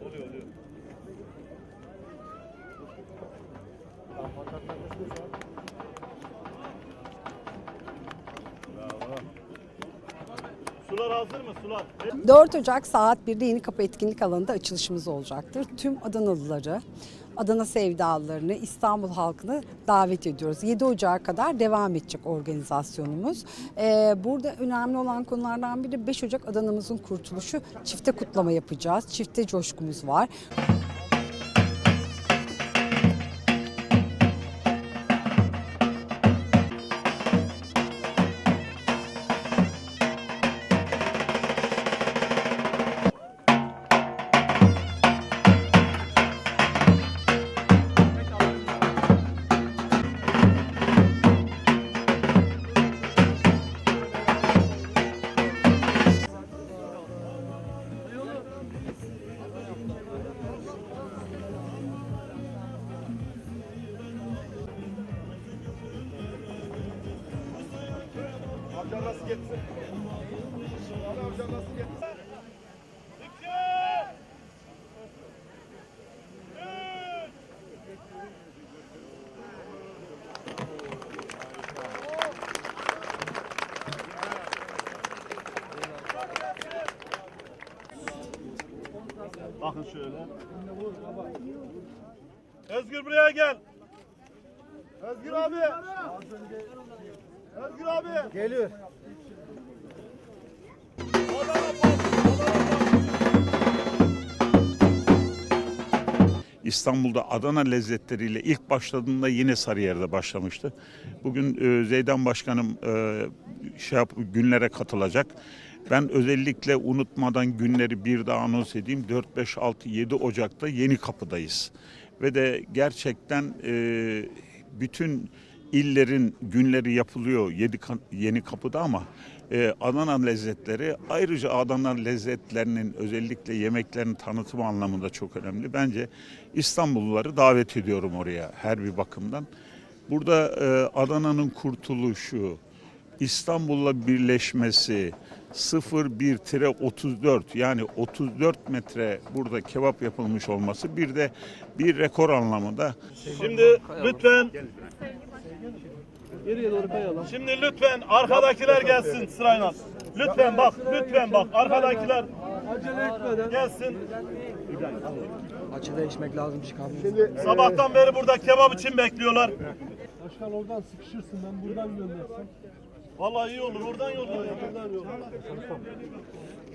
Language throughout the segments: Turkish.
Oluyor oluyor. Bravo. Sular hazır mı sular? 4 Ocak saat 1'de Yeni Kapı Etkinlik Alanı'nda açılışımız olacaktır. Tüm Adanalıları, Adana sevdalılarını, İstanbul halkını davet ediyoruz. 7 Ocak'a kadar devam edecek organizasyonumuz. Ee, burada önemli olan konulardan biri 5 Ocak Adana'mızın kurtuluşu. Çifte kutlama yapacağız. Çifte coşkumuz var. Nasıl geçsin? Amcan nasıl geçsin? Bakın şöyle. Özgür buraya gel. Özgür abi. Özgür abi. Geliyor. İstanbul'da Adana lezzetleriyle ilk başladığında yine Sarıyer'de başlamıştı. Bugün e, Zeydan Başkanım e, şey yap, günlere katılacak. Ben özellikle unutmadan günleri bir daha anons edeyim. 4, 5, 6, 7 Ocak'ta Yeni Kapı'dayız. Ve de gerçekten e, bütün illerin günleri yapılıyor yedi, Yeni Kapı'da ama e, Adana lezzetleri ayrıca Adana lezzetlerinin özellikle yemeklerin tanıtımı anlamında çok önemli. Bence İstanbulluları davet ediyorum oraya her bir bakımdan. Burada e, Adana'nın kurtuluşu, İstanbul'la birleşmesi 01-34 yani 34 metre burada kebap yapılmış olması bir de bir rekor anlamında Şimdi lütfen Geriye doğru kayalım. Şimdi lütfen arkadakiler gelsin sırayla. Lütfen bak, lütfen bak arkadakiler Acele etmeden. gelsin. Acele içmek lazım çıkalım. Sabahtan beri burada kebap için bekliyorlar. Başkan oradan sıkışırsın ben buradan göndersem. Vallahi iyi olur, oradan yollayın. Buradan yok.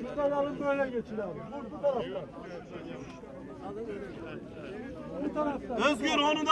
Şuradan alın böyle geçin abi. Bu taraftan. Bu taraftan. Özgür onu da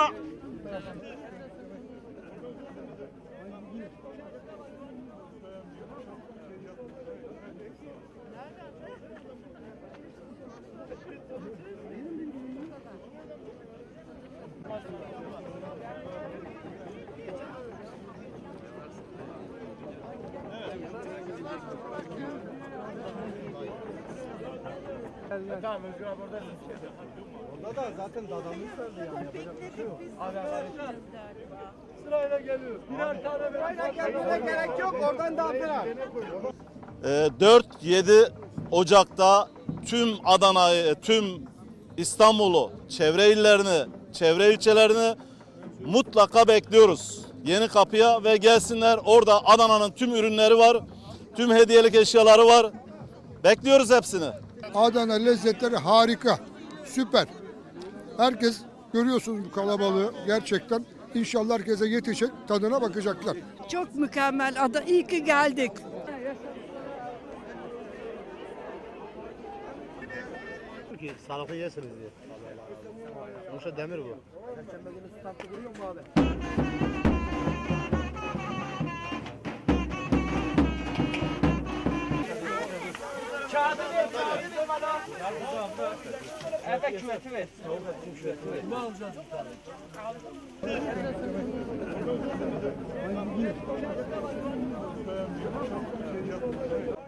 Orada da zaten dadamız verdi yani yapacak bir şey yok. Sırayla geliyor. Birer tane birer tane. gerek yok oradan da birer. Ee, 4-7 Ocak'ta tüm Adana'yı, tüm İstanbul'u, çevre illerini, çevre ilçelerini mutlaka bekliyoruz. Yeni kapıya ve gelsinler. Orada Adana'nın tüm ürünleri var. Tüm hediyelik eşyaları var. Bekliyoruz hepsini. Adana lezzetleri harika. Süper. Herkes görüyorsunuz bu kalabalığı gerçekten. İnşallah herkese yetecek tadına bakacaklar. Çok mükemmel. Ada iyi ki geldik. Ki sağlıklı yesiniz diye. Sonuçta demir bu. Perşembe günü standı kuruyor mu abi? Kimi alacağız bir tane? metre havan çektik ya.